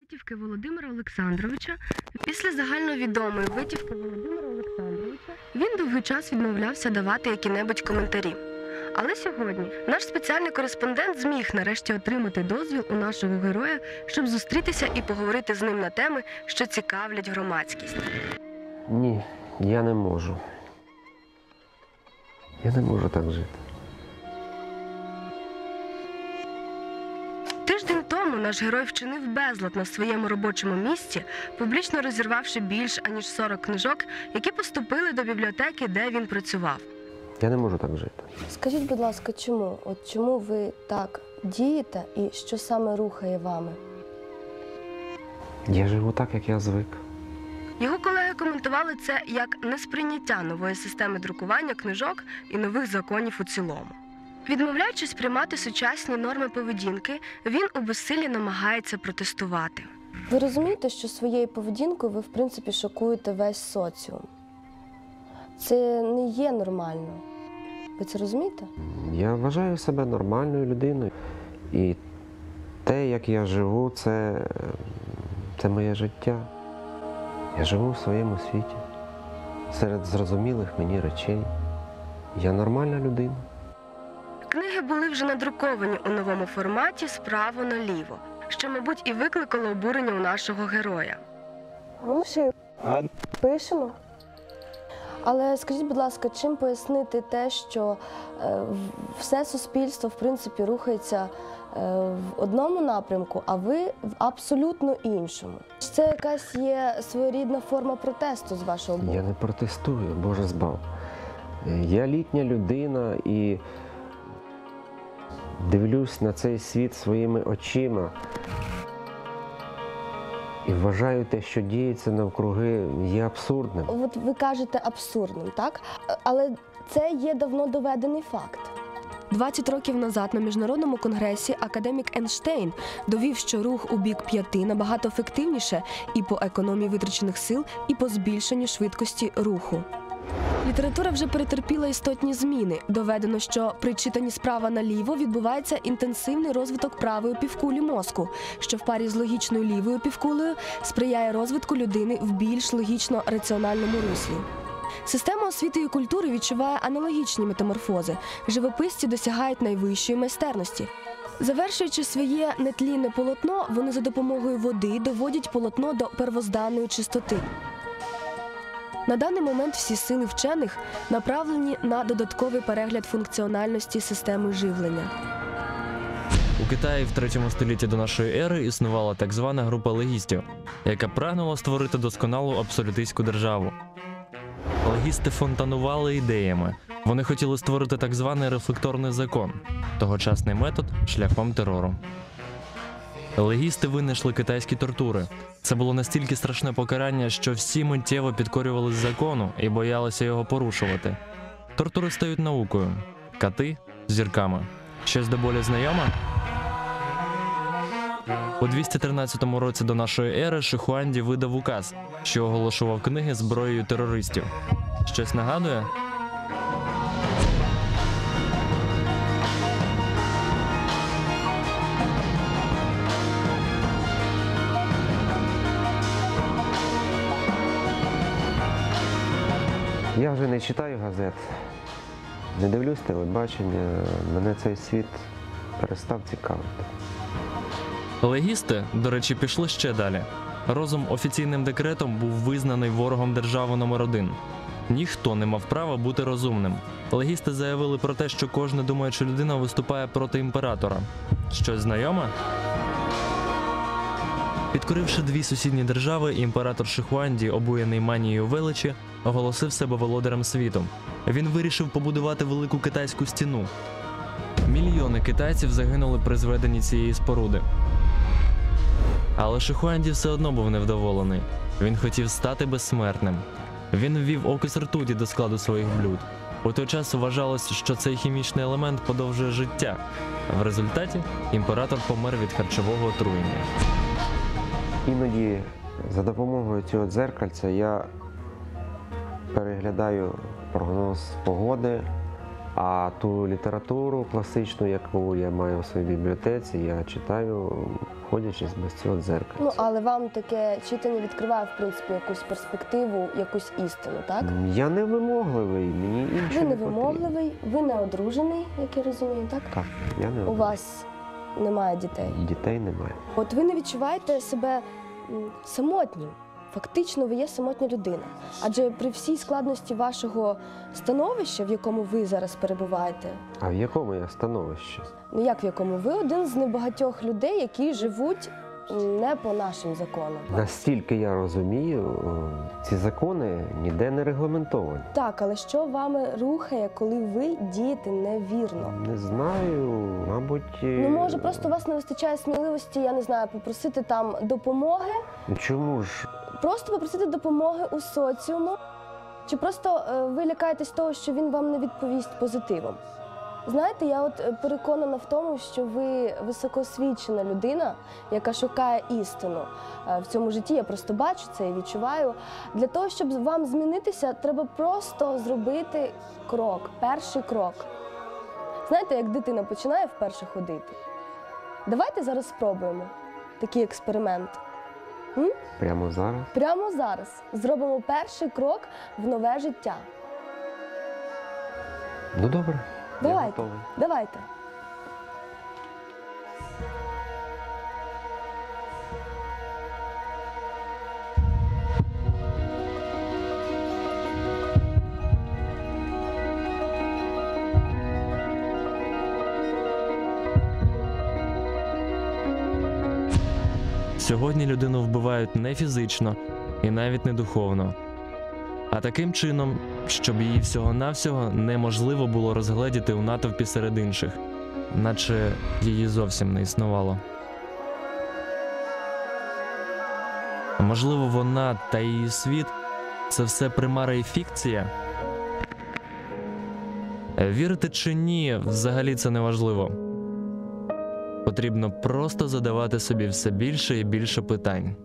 Витівки Володимира Олександровича після загальновідомої витівки Володимира Олександровича він довгий час відмовлявся давати які-небудь коментарі. Але сьогодні наш спеціальний кореспондент зміг нарешті отримати дозвіл у нашого героя, щоб зустрітися і поговорити з ним на теми, що цікавлять громадськість. Ні, я не можу. Я не можу так жити. Наш герой вчинив безлад на своєму робочому місці, публічно розірвавши більш аніж 40 книжок, які поступили до бібліотеки, де він працював. Я не можу так жити. Скажіть, будь ласка, чому? От чому ви так дієте і що саме рухає вами? Я живу так, як я звик. Його колеги коментували це як несприйняття нової системи друкування книжок і нових законів у цілому. Відмовляючись приймати сучасні норми поведінки, він у безсилі намагається протестувати. Ви розумієте, що своєю поведінкою ви, в принципі, шокуєте весь соціум. Це не є нормально. Ви це розумієте? Я вважаю себе нормальною людиною. І те, як я живу, це, це моє життя. Я живу в своєму світі, серед зрозумілих мені речей. Я нормальна людина. Книги були вже надруковані у новому форматі справа наліво, що, мабуть, і викликало обурення у нашого героя. Ми ще пишемо. Але скажіть, будь ласка, чим пояснити те, що е, все суспільство в принципі рухається е, в одному напрямку, а ви в абсолютно іншому? Чи Це якась є своєрідна форма протесту з вашого боку? Я не протестую, Боже збав. Е, Я літня людина і дивлюсь на цей світ своїми очима. І вважаю те, що діється навкруги, є абсурдним. От ви кажете абсурдним, так? Але це є давно доведений факт. 20 років назад на міжнародному конгресі академік Ейнштейн довів, що рух у бік п'яти набагато ефективніше і по економії витрачених сил, і по збільшенню швидкості руху. Література вже перетерпіла істотні зміни. Доведено, що при читанні справа наліво відбувається інтенсивний розвиток правої півкулі мозку, що в парі з логічною лівою півкулею сприяє розвитку людини в більш логічно раціональному руслі. Система освіти і культури відчуває аналогічні метаморфози. Живописці досягають найвищої майстерності. Завершуючи своє нетлінне полотно, вони за допомогою води доводять полотно до первозданної чистоти. На даний момент всі сили вчених направлені на додатковий перегляд функціональності системи живлення. У Китаї в 3 столітті до нашої ери існувала так звана група легістів, яка прагнула створити досконалу абсолютистську державу. Легісти фонтанували ідеями. Вони хотіли створити так званий рефлекторний закон, тогочасний метод шляхом терору. Легісти винайшли китайські тортури. Це було настільки страшне покарання, що всі миттєво підкорювались закону і боялися його порушувати. Тортури стають наукою, кати зірками. Щось до болі знайоме? У 213 році до нашої ери Шихуанді видав указ, що оголошував книги зброєю терористів. Щось нагадує? Я вже не читаю газет, не дивлюсь телебачення, мене цей світ перестав цікавити. Легісти, до речі, пішли ще далі. Розум офіційним декретом був визнаний ворогом держави номер один. Ніхто не мав права бути розумним. Легісти заявили про те, що кожна думаюча людина виступає проти імператора. Щось знайоме? Підкоривши дві сусідні держави, імператор Шихуанді, обуєний манією величі, оголосив себе володарем світу. Він вирішив побудувати велику китайську стіну. Мільйони китайців загинули при зведенні цієї споруди. Але Шихуанді все одно був невдоволений. Він хотів стати безсмертним. Він ввів окись ртуті до складу своїх блюд. У той час вважалось, що цей хімічний елемент подовжує життя. В результаті імператор помер від харчового отруєння. Іноді за допомогою цього дзеркальця я переглядаю прогноз погоди А ту літературу класичну, яку я маю в своїй бібліотеці, я читаю, ходячи без цього дзеркальця. Ну але вам таке читання відкриває в принципі якусь перспективу, якусь істину, так? Я не вимогливий, мені Ви не вимогливий, ви не одружений, як я розумію, так? Так, я не У вас немає дітей. дітей немає. От ви не відчуваєте себе самотнім. Фактично, ви є самотня людина. Адже при всій складності вашого становища, в якому ви зараз перебуваєте, А в якому я становищі? ну як в якому ви один з небагатьох людей, які живуть не по нашим законам. Настільки я розумію, е, ці закони ніде не регламентовані. Так, але що вами рухає, коли ви дієте невірно? Не знаю, мабуть. е, Ну може, просто у вас не вистачає сміливості, я не знаю, попросити там допомоги, Чому ж? просто попросити допомоги у соціуму, чи просто е, ви лякаєтесь того, що він вам не відповість позитивом? Знаєте, я от е, переконана в тому, що ви високоосвічена людина, яка шукає істину е, в цьому житті. Я просто бачу це і відчуваю. Для того, щоб вам змінитися, треба просто зробити крок, перший крок. Знаєте, як дитина починає вперше ходити? Давайте зараз спробуємо такий експеримент. Прямо зараз? Прямо зараз зробимо перший крок в нове життя. Ну добре. Я Давайте. готовий. Давайте. Сьогодні людину вбивають не фізично і навіть не духовно, а таким чином, щоб її всього-навсього неможливо було розгледіти у натовпі серед інших, наче її зовсім не існувало. Можливо, вона та її світ це все примара і фікція. Вірити чи ні, взагалі це не важливо. Потрібно просто задавати собі все більше і більше питань.